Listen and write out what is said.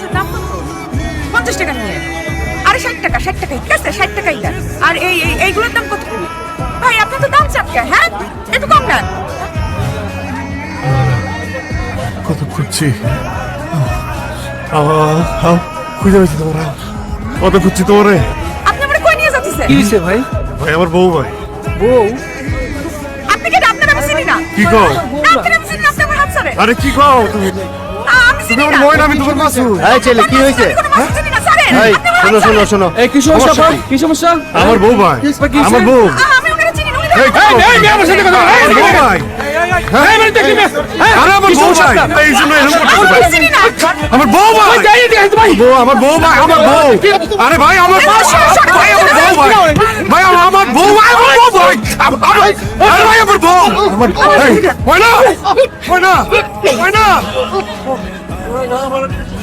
মাছের দাম কত? পঞ্চাশ টাকা নিয়ে। আরে ষাট টাকা ষাট টাকা ঠিক আছে? ষাট টাকাই দেন। আর এই এই এইগুলোর দাম কত? করে ভাই আপনি তো দাম চাপকা হ্যাঁ? একটু কম দেন কত খুঁজছি? খুঁজে পেয়েছি তোমরা। কত খুঁজছি তোমারে? আপনি আমার কই নিয়ে যাচ্ছেন? কি হয়েছে ভাই? ভাই আমার বউ ভাই। বউ? আপনি কি আপনার আমি চিনি না? কি কও? না, আপনার আমি চিনি না আপনি আমার হাত ছাড়েন। আরে কি কও তুমি? আ, আমি চিনি তোমার না আমি মাসু এই ছেলে কি আমি না, ছাড়েন। এই আমার শোনো শোনো। শোনো এই কি সমস্যা কি? সমস্যা আমার বউ ভাই? আমার বউ আমি ওনাকে চিনি না, এই, আমার-? এই, এই, আমার সাথে কথা বলো, এই, আমার বউ ভাই হ্যাঁ? আরে আমার বউ ভাই আমি না। আমার বউ ভাই যাই দিকে ভাই বউ আমার বউ ভাই আমার বউ আরে ভাই আমার বউ ভাই আমার বউ ভাই ভাই আমার আমার বউ ভাই আমার বউ ভাই আমার- আরে ভাই আমার বউ আমার এই, ময়না ময়না টাকা